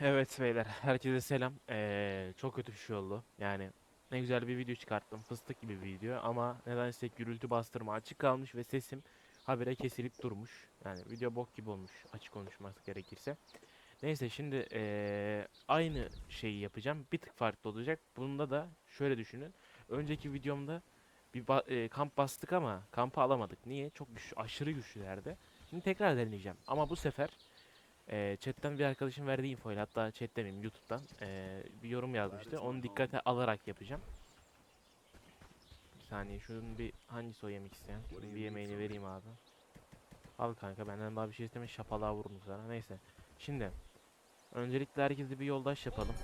Evet beyler, herkese selam. Ee, çok kötü bir şey oldu. Yani ne güzel bir video çıkarttım, fıstık gibi bir video ama nedense gürültü bastırma açık kalmış ve sesim habire kesilip durmuş. Yani video bok gibi olmuş, açık konuşmak gerekirse. Neyse şimdi ee, aynı şeyi yapacağım, bir tık farklı olacak. Bunda da şöyle düşünün. Önceki videomda bir ba- ee, kamp bastık ama kampı alamadık. Niye? Çok güçlü, aşırı güçlülerdi. Şimdi tekrar deneyeceğim ama bu sefer ee, chatten bir arkadaşım verdiği infoyla hatta chat demeyeyim YouTube'dan ee, bir yorum yazmıştı. Onu dikkate alarak yapacağım. Bir saniye şunun bir hangisi o yemek isteyen? Şunun bir yemeğini vereyim abi. Al kanka benden daha bir şey isteme şapalığa vururum sana. Neyse. Şimdi öncelikle herkese bir yoldaş yapalım.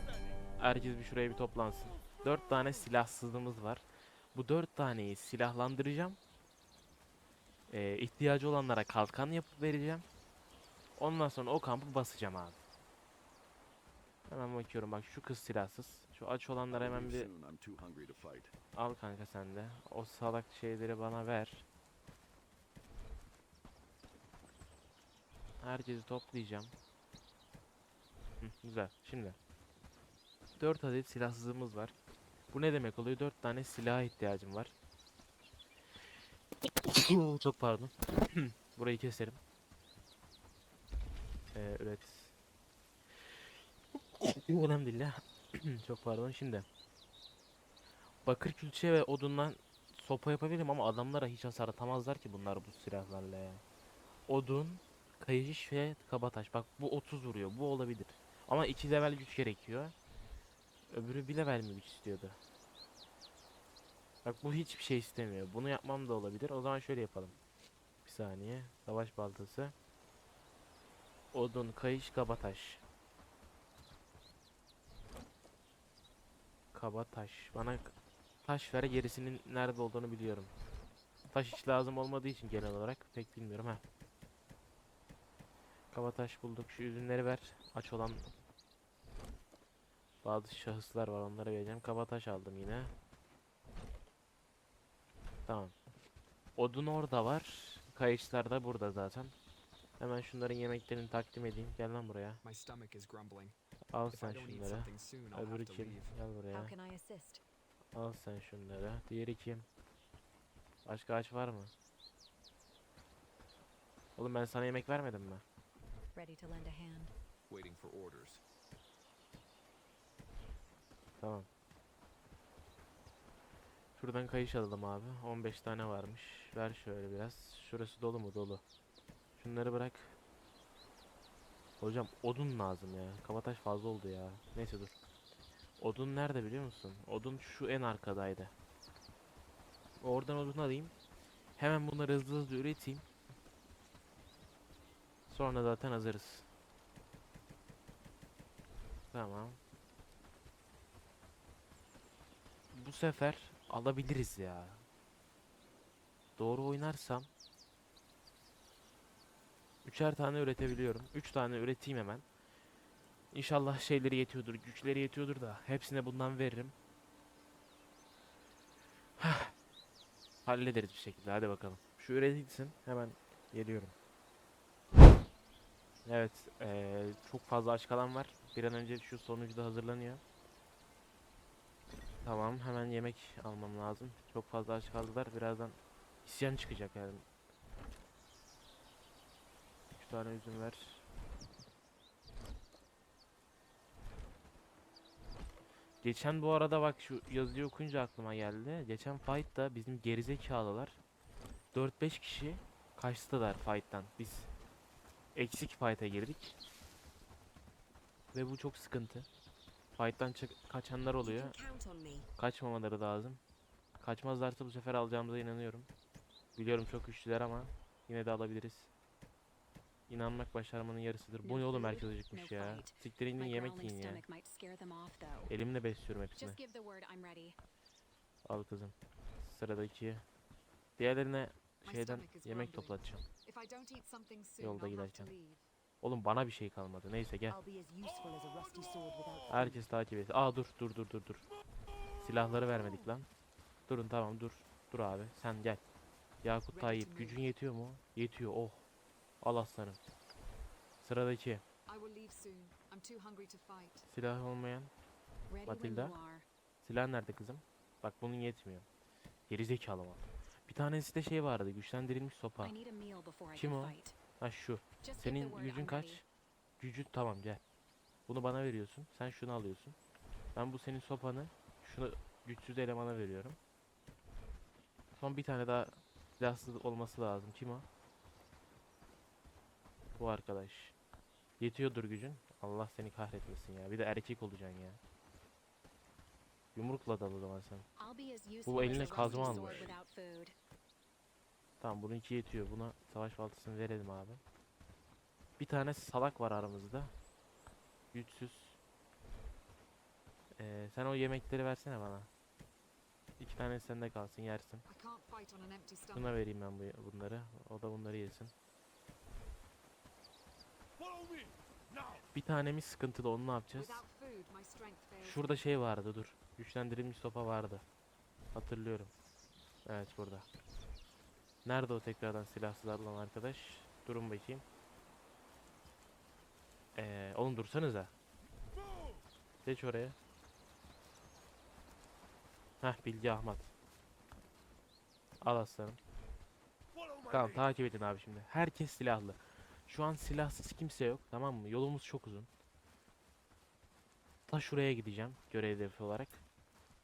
Herkes bir şuraya bir toplansın. Dört tane silahsızlığımız var. Bu dört taneyi silahlandıracağım. Ee, ihtiyacı olanlara kalkan yapıp vereceğim. Ondan sonra o kampı basacağım abi. Hemen bakıyorum bak şu kız silahsız. Şu aç olanlara hemen bir al kanka sen de. O salak şeyleri bana ver. Herkesi toplayacağım. Hı, güzel. Şimdi 4 adet silahsızlığımız var. Bu ne demek oluyor? 4 tane silaha ihtiyacım var. Çok pardon. Burayı keserim. Ee, evet. Elhamdülillah. Çok pardon. Şimdi. Bakır külçe ve odundan sopa yapabilirim ama adamlara hiç hasar atamazlar ki bunlar bu silahlarla ya. Odun, kayış ve kabataş. Bak bu 30 vuruyor. Bu olabilir. Ama 2 level güç gerekiyor. Öbürü 1 level mi güç istiyordu? Bak bu hiçbir şey istemiyor. Bunu yapmam da olabilir. O zaman şöyle yapalım. Bir saniye. Savaş baltası. Odun, kayış, kabataş. Kabataş. Bana k- taş ver gerisinin nerede olduğunu biliyorum. Taş hiç lazım olmadığı için genel olarak pek bilmiyorum ha. Kabataş bulduk. Şu ürünleri ver. Aç olan bazı şahıslar var onlara vereceğim. Kabataş aldım yine. Tamam. Odun orada var. Kayışlar da burada zaten. Hemen şunların yemeklerini takdim edeyim. Gel lan buraya. My stomach is grumbling. Al sen şunları. Öbürü kim? Gel buraya. Al sen şunları. Diğeri kim? Başka aç var mı? Oğlum ben sana yemek vermedim mi? Tamam. Şuradan kayış alalım abi. 15 tane varmış. Ver şöyle biraz. Şurası dolu mu? Dolu. Şunları bırak. Hocam odun lazım ya. Kabataş fazla oldu ya. Neyse dur. Odun nerede biliyor musun? Odun şu en arkadaydı. Oradan odun alayım. Hemen bunları hızlı hızlı üreteyim. Sonra zaten hazırız. Tamam. Bu sefer alabiliriz ya. Doğru oynarsam üçer tane üretebiliyorum. Üç tane üreteyim hemen. İnşallah şeyleri yetiyordur, güçleri yetiyordur da hepsine bundan veririm. Hah. Hallederiz bir şekilde. Hadi bakalım. Şu üretilsin. Hemen geliyorum. Evet, eee, çok fazla aç kalan var. Bir an önce şu sonucu da hazırlanıyor. Tamam, hemen yemek almam lazım. Çok fazla aç kaldılar. Birazdan isyan çıkacak yani. Tane üzüm ver. Geçen bu arada bak şu yazıyı okuyunca aklıma geldi. Geçen fight'ta bizim gerizekalılar 4-5 kişi kaçtılar fight'tan. Biz eksik fight'a girdik. Ve bu çok sıkıntı. Fight'tan kaçanlar oluyor. Kaçmamaları lazım. Kaçmazlarsa bu sefer alacağımıza inanıyorum. Biliyorum çok güçlüler ama yine de alabiliriz. İnanmak başarmanın yarısıdır. Bu ne oğlum herkes acıkmış ya. Siktirin yemek yiyin ya. Elimle besliyorum hepsini. Al kızım. Sıradaki. Diğerlerine şeyden yemek toplatacağım. Yolda giderken. Oğlum bana bir şey kalmadı. Neyse gel. Herkes takip et. Aa dur dur dur dur dur. Silahları vermedik lan. Durun tamam dur. Dur abi sen gel. Yakut Tayyip gücün yetiyor mu? Yetiyor oh. Al aslanım. Sıradaki. Silah olmayan. Matilda? Silah nerede kızım? Bak bunun yetmiyor. Geri zekalı mal. Bir tanesi de şey vardı. Güçlendirilmiş sopa. Kim o? Ha şu. Senin gücün kaç? Gücün tamam gel. Bunu bana veriyorsun. Sen şunu alıyorsun. Ben bu senin sopanı şunu güçsüz elemana veriyorum. Son bir tane daha silahsız olması lazım. Kim o? Bu arkadaş. Yetiyordur gücün. Allah seni kahretmesin ya. Bir de erkek olacaksın ya. Yumrukla dal o zaman sen. Useful eline kazma almış. Tamam bununki yetiyor. Buna savaş baltasını verelim abi. Bir tane salak var aramızda. Güçsüz. Ee, sen o yemekleri versene bana. İki tane sende kalsın yersin. Buna vereyim ben bu bunları. O da bunları yesin. Bir tanemiz sıkıntılı onu ne yapacağız? Şurada şey vardı dur. Güçlendirilmiş sopa vardı. Hatırlıyorum. Evet burada. Nerede o tekrardan silahsız alınan arkadaş? Durun bakayım. Ee, oğlum dursanıza. Geç oraya. Heh Bilgi Ahmet. Al aslanım. Tamam takip edin abi şimdi. Herkes silahlı. Şu an silahsız kimse yok tamam mı? Yolumuz çok uzun. Ta şuraya gideceğim görev hedefi olarak.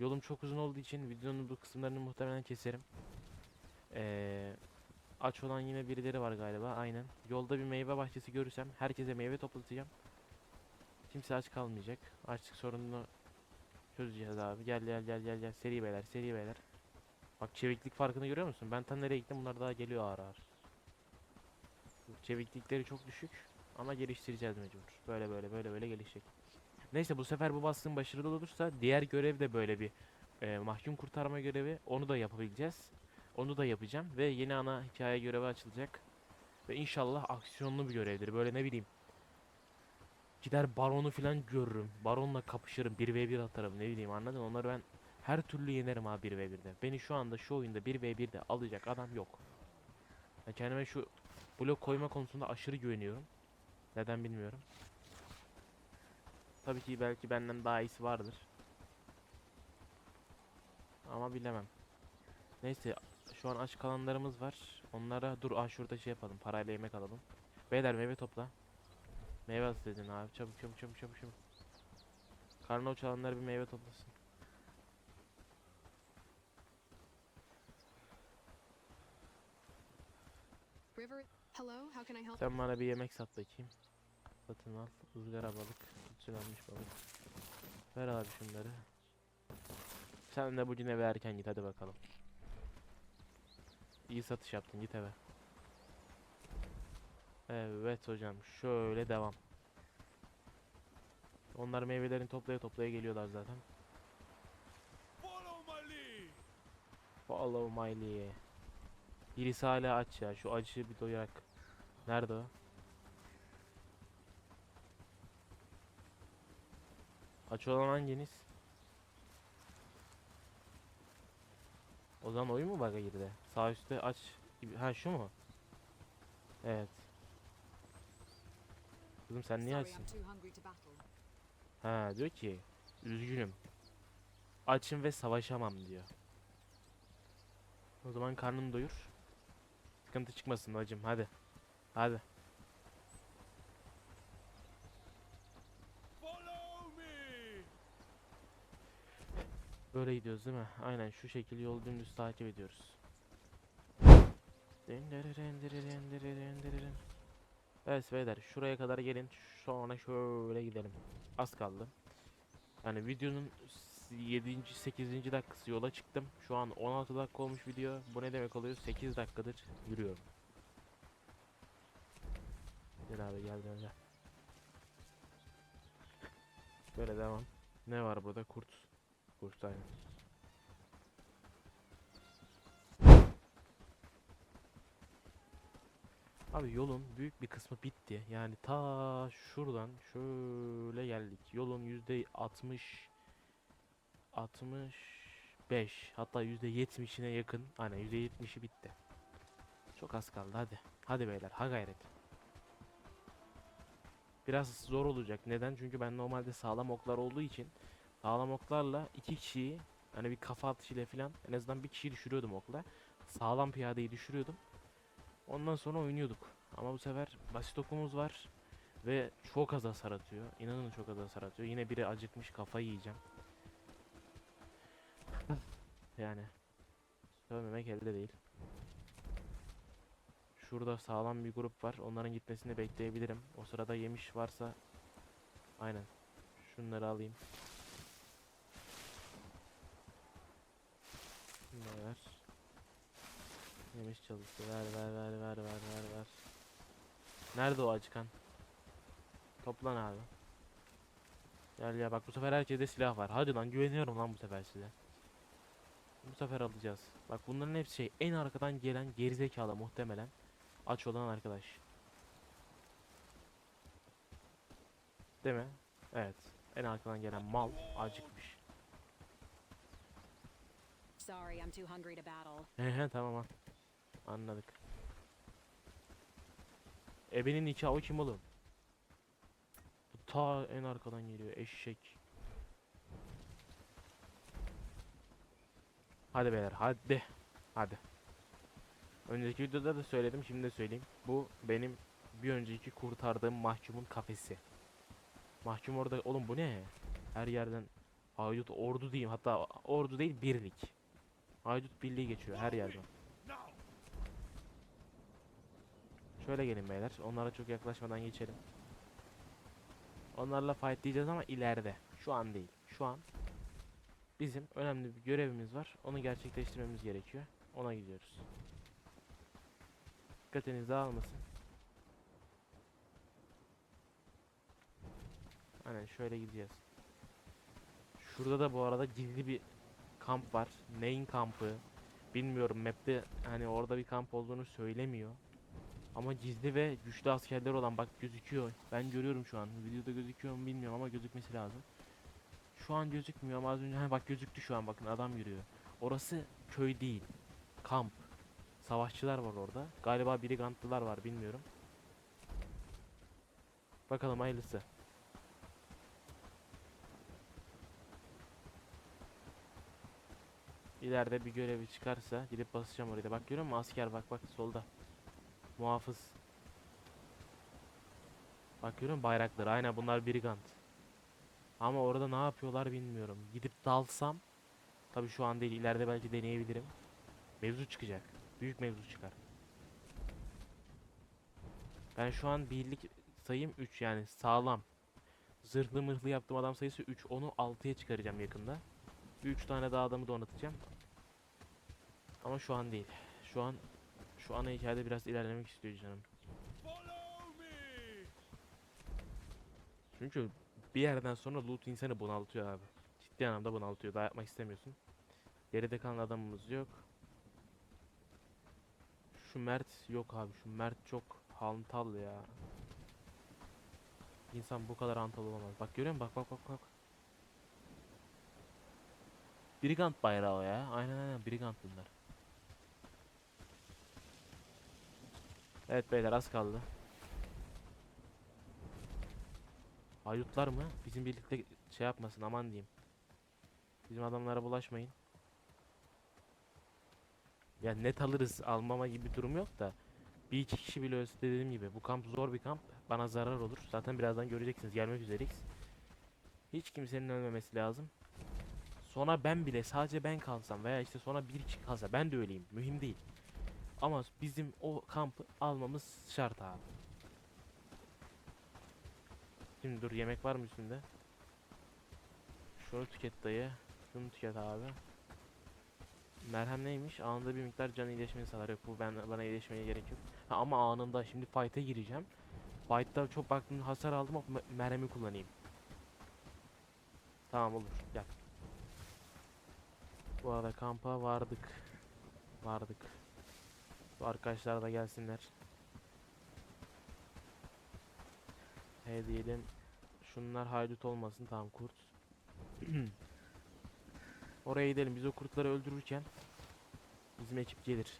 Yolum çok uzun olduğu için videonun bu kısımlarını muhtemelen keserim. Ee, aç olan yine birileri var galiba aynen. Yolda bir meyve bahçesi görürsem herkese meyve toplatacağım. Kimse aç kalmayacak. Açlık sorununu çözeceğiz abi. Gel gel gel gel gel. Seri beyler seri beyler. Bak çeviklik farkını görüyor musun? Ben tam nereye gittim bunlar daha geliyor ağır ağır. Çeviklikleri çok düşük ama geliştireceğiz mecbur. Böyle böyle böyle böyle gelişecek. Neyse bu sefer bu baskın başarılı olursa diğer görev de böyle bir e, mahkum kurtarma görevi. Onu da yapabileceğiz. Onu da yapacağım ve yeni ana hikaye görevi açılacak. Ve inşallah aksiyonlu bir görevdir. Böyle ne bileyim. Gider baronu filan görürüm. Baronla kapışırım. 1v1 atarım ne bileyim anladın? Onları ben her türlü yenerim abi 1v1'de. Beni şu anda şu oyunda 1v1'de alacak adam yok. Ben kendime şu blok koyma konusunda aşırı güveniyorum. Neden bilmiyorum. Tabii ki belki benden daha iyisi vardır. Ama bilemem. Neyse şu an aç kalanlarımız var. Onlara dur ah şurada şey yapalım. Parayla yemek alalım. Beyler meyve topla. Meyve dedin abi. Çabuk çabuk çabuk çabuk çabuk. Karnı aç olanlar bir meyve toplasın. River, hello, how can I help? Sen bana bir yemek sat bakayım. Satın al. ızgara balık. Sütlenmiş balık. Ver abi şunları. Sen de bugün eve erken git hadi bakalım. İyi satış yaptın git eve. Evet hocam şöyle devam. Onlar meyvelerini toplaya toplaya geliyorlar zaten. Follow my lead. Birisi hala aç ya. Şu acıyı bir doyarak. Nerede o? Aç olan hanginiz? O zaman oyun mu bug'a girdi? Sağ üstte aç gibi. Ha şu mu? Evet. Kızım sen niye açsın? Ha diyor ki üzgünüm. Açım ve savaşamam diyor. O zaman karnını doyur. Sıkıntı çıkmasın hacım hadi. Hadi. Böyle gidiyoruz değil mi? Aynen şu şekilde yol dümdüz takip ediyoruz. Evet beyler şuraya kadar gelin sonra şöyle gidelim. Az kaldı. Yani videonun 7. 8. dakikası yola çıktım. Şu an 16 dakika olmuş video. Bu ne demek oluyor? 8 dakikadır yürüyorum. Gel abi gel gel gel. Böyle devam. Ne var burada? Kurt. Kurt aynen. Abi yolun büyük bir kısmı bitti. Yani ta şuradan şöyle geldik. Yolun yüzde 60 65 hatta yüzde 70'ine yakın. Aynen yüzde 70'i bitti. Çok az kaldı hadi. Hadi beyler ha gayret. Biraz zor olacak. Neden? Çünkü ben normalde sağlam oklar olduğu için sağlam oklarla iki kişiyi hani bir kafa atışıyla falan en azından bir kişiyi düşürüyordum okla. Sağlam piyadeyi düşürüyordum. Ondan sonra oynuyorduk. Ama bu sefer basit okumuz var ve çok az hasar atıyor. İnanın çok az hasar atıyor. Yine biri acıkmış kafayı yiyeceğim. yani sövmemek elde değil. Şurada sağlam bir grup var. Onların gitmesini bekleyebilirim. O sırada yemiş varsa aynen. Şunları alayım. Şunları ver. Yemiş çalıştı. Ver ver ver ver ver ver ver. Nerede o acıkan? Toplan abi. Gel ya bak bu sefer herkeste silah var. Hadi lan güveniyorum lan bu sefer size. Bu sefer alacağız. Bak bunların hepsi şey en arkadan gelen gerizekalı muhtemelen. Aç olan arkadaş. Değil mi? Evet. En arkadan gelen mal acıkmış. Sorry, I'm too hungry to battle. Hehe tamam al. Anladık. Ebenin nikahı kim oğlum? Bu ta en arkadan geliyor eşek. Hadi beyler hadi. Hadi. Önceki videoda da söyledim şimdi de söyleyeyim. Bu benim bir önceki kurtardığım mahkumun kafesi. Mahkum orada oğlum bu ne? Her yerden haydut ordu diyeyim hatta ordu değil birlik. Haydut birliği geçiyor her yerden. Şöyle gelin beyler. Onlara çok yaklaşmadan geçelim. Onlarla fight diyeceğiz ama ileride. Şu an değil. Şu an bizim önemli bir görevimiz var. Onu gerçekleştirmemiz gerekiyor. Ona gidiyoruz. Dikkatiniz dağılmasın. Aynen şöyle gideceğiz. Şurada da bu arada gizli bir kamp var. Neyin kampı? Bilmiyorum map'te hani orada bir kamp olduğunu söylemiyor. Ama gizli ve güçlü askerler olan bak gözüküyor. Ben görüyorum şu an. Videoda gözüküyor mu bilmiyorum ama gözükmesi lazım. Şu an gözükmüyor ama az önce ha bak gözüktü şu an bakın adam yürüyor. Orası köy değil. Kamp. Savaşçılar var orada. Galiba brigantlılar var bilmiyorum. Bakalım hayırlısı. İleride bir görevi çıkarsa gidip basacağım oraya. Bak görüyor musun asker bak bak solda. Muhafız. Bak görüyor musun bayrakları? Aynen bunlar brigant. Ama orada ne yapıyorlar bilmiyorum. Gidip dalsam tabi şu an değil ileride belki deneyebilirim. Mevzu çıkacak. Büyük mevzu çıkar. Ben şu an birlik sayım 3 yani sağlam. Zırhlı mırhlı yaptığım adam sayısı 3. Onu 6'ya çıkaracağım yakında. 3 tane daha adamı donatacağım. Ama şu an değil. Şu an şu ana hikayede biraz ilerlemek istiyor canım. Çünkü bir yerden sonra loot insanı bunaltıyor abi. Ciddi anlamda bunaltıyor. Daha yapmak istemiyorsun. Geride kalan adamımız yok. Şu Mert yok abi. Şu Mert çok hantal ya. İnsan bu kadar hantal olamaz. Bak görüyor musun? Bak bak bak bak. Brigant bayrağı o ya. Aynen aynen Brigant bunlar. Evet beyler az kaldı. Haydutlar mı? Bizim birlikte şey yapmasın aman diyeyim. Bizim adamlara bulaşmayın. Ya net alırız almama gibi bir durum yok da. Bir iki kişi bile ölse de dediğim gibi bu kamp zor bir kamp. Bana zarar olur. Zaten birazdan göreceksiniz gelmek üzereyiz. Hiç kimsenin ölmemesi lazım. Sonra ben bile sadece ben kalsam veya işte sonra bir kişi kalsa ben de öleyim. Mühim değil. Ama bizim o kampı almamız şart abi. Şimdi dur yemek var mı üstünde? Şunu tüket dayı. Şunu tüket abi. Merhem neymiş? Anında bir miktar can iyileşmeni sağlar. Yok bu ben bana iyileşmeye gerek yok. Ha, ama anında şimdi fight'a gireceğim. Fight'ta çok baktım hasar aldım ama me- merhemi kullanayım. Tamam olur. Gel. Bu arada kampa vardık. Vardık. Bu arkadaşlar da gelsinler. He diyelim. Şunlar haydut olmasın tamam kurt. Oraya gidelim biz o kurtları öldürürken bizim ekip gelir.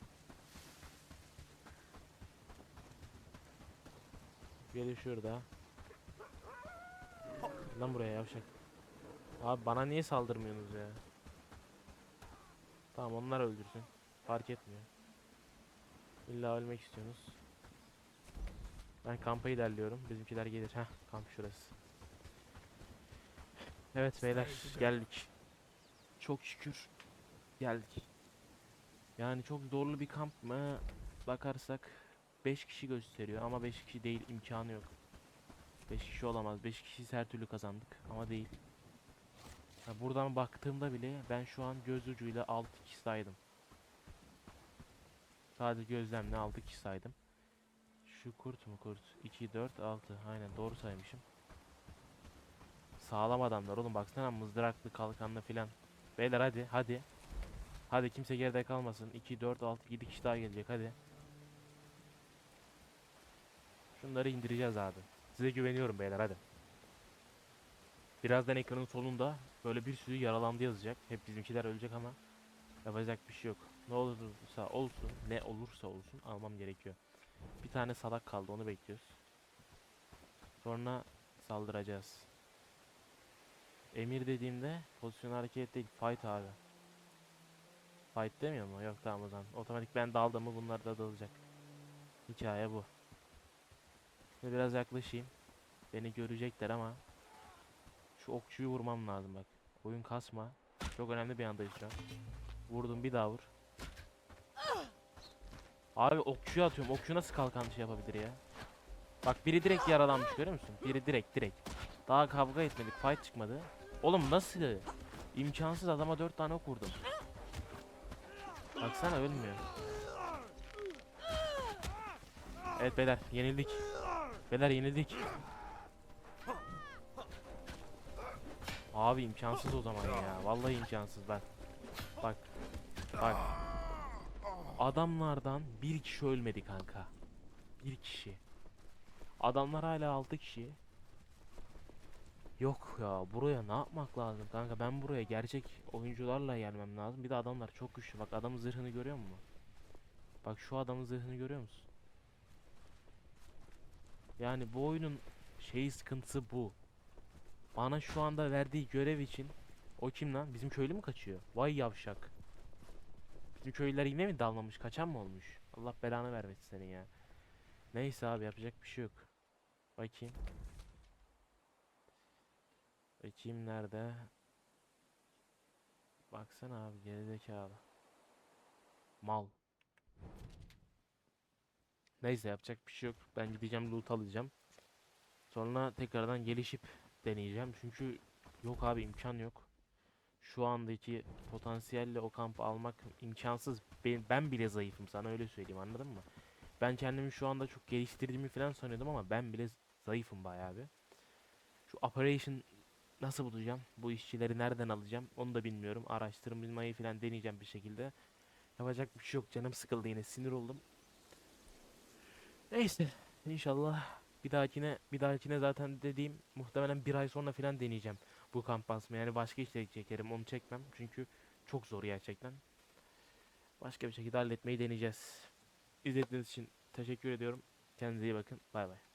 Biri şurada. Lan buraya yavşak. Abi bana niye saldırmıyorsunuz ya? Tamam onlar öldürsün. Fark etmiyor. İlla ölmek istiyorsunuz. Ben kampa ilerliyorum. Bizimkiler gelir. Heh kamp şurası. Evet beyler geldik. Çok şükür geldik. Yani çok zorlu bir kamp mı bakarsak 5 kişi gösteriyor ama 5 kişi değil imkanı yok. 5 kişi olamaz. 5 kişi her türlü kazandık ama değil. Ha, buradan baktığımda bile ben şu an göz ucuyla 6 kişi saydım. Sadece gözlemle 6 kişi saydım. Şu kurt mu kurt? 2, 4, 6. Aynen doğru saymışım. Sağlam adamlar oğlum baksana mızraklı kalkanlı filan. Beyler hadi hadi. Hadi kimse geride kalmasın. 2, 4, 6, 7 kişi daha gelecek hadi. Şunları indireceğiz abi. Size güveniyorum beyler hadi. Birazdan ekranın solunda böyle bir sürü yaralandı yazacak. Hep bizimkiler ölecek ama yapacak bir şey yok. Ne olursa olsun, ne olursa olsun almam gerekiyor. Bir tane salak kaldı onu bekliyoruz. Sonra saldıracağız. Emir dediğimde pozisyon hareket değil, fight abi. Fight demiyor mu? Yok tamam o zaman. Otomatik ben daldım mı bunlar da dalacak. Hikaye bu. Şimdi biraz yaklaşayım. Beni görecekler ama şu okçuyu vurmam lazım bak. Oyun kasma. Çok önemli bir andayız şu an. Vurdum bir daha vur. Abi okçuyu atıyorum. Okçu nasıl kalkan şey yapabilir ya? Bak biri direkt yaralanmış görüyor musun? Biri direkt direkt. Daha kavga etmedik. Fight çıkmadı. Oğlum nasıl? İmkansız adama 4 tane ok vurdum. Baksana ölmüyor. Evet beyler yenildik. Beyler yenildik. Abi imkansız o zaman ya. Vallahi imkansız bak. Bak. Bak. Adamlardan bir kişi ölmedi kanka. Bir kişi. Adamlar hala 6 kişi. Yok ya buraya ne yapmak lazım kanka ben buraya gerçek oyuncularla gelmem lazım. Bir de adamlar çok güçlü. Bak adamın zırhını görüyor musun? Bak şu adamın zırhını görüyor musun? Yani bu oyunun şeyi sıkıntısı bu. Bana şu anda verdiği görev için o kim lan? Bizim köylü mü kaçıyor? Vay yavşak. Bizim köylüler yine mi dalmamış? Kaçan mı olmuş? Allah belanı vermesin senin ya. Neyse abi yapacak bir şey yok. Bakayım. Bakayım nerede? Baksana abi gerizekalı. Mal. Neyse yapacak bir şey yok. Ben gideceğim loot alacağım. Sonra tekrardan gelişip deneyeceğim. Çünkü yok abi imkan yok. Şu andaki potansiyelle o kampı almak imkansız. Ben, ben bile zayıfım sana öyle söyleyeyim anladın mı? Ben kendimi şu anda çok geliştirdiğimi falan sanıyordum ama ben bile zayıfım bayağı bir. Şu operation nasıl bulacağım? Bu işçileri nereden alacağım? Onu da bilmiyorum. Araştırmayı falan deneyeceğim bir şekilde. Yapacak bir şey yok. Canım sıkıldı yine. Sinir oldum. Neyse. İnşallah bir dahakine bir dahakine zaten dediğim muhtemelen bir ay sonra falan deneyeceğim bu kamp basma. Yani başka işleri çekerim. Onu çekmem. Çünkü çok zor gerçekten. Başka bir şekilde halletmeyi deneyeceğiz. İzlediğiniz için teşekkür ediyorum. Kendinize iyi bakın. Bay bay.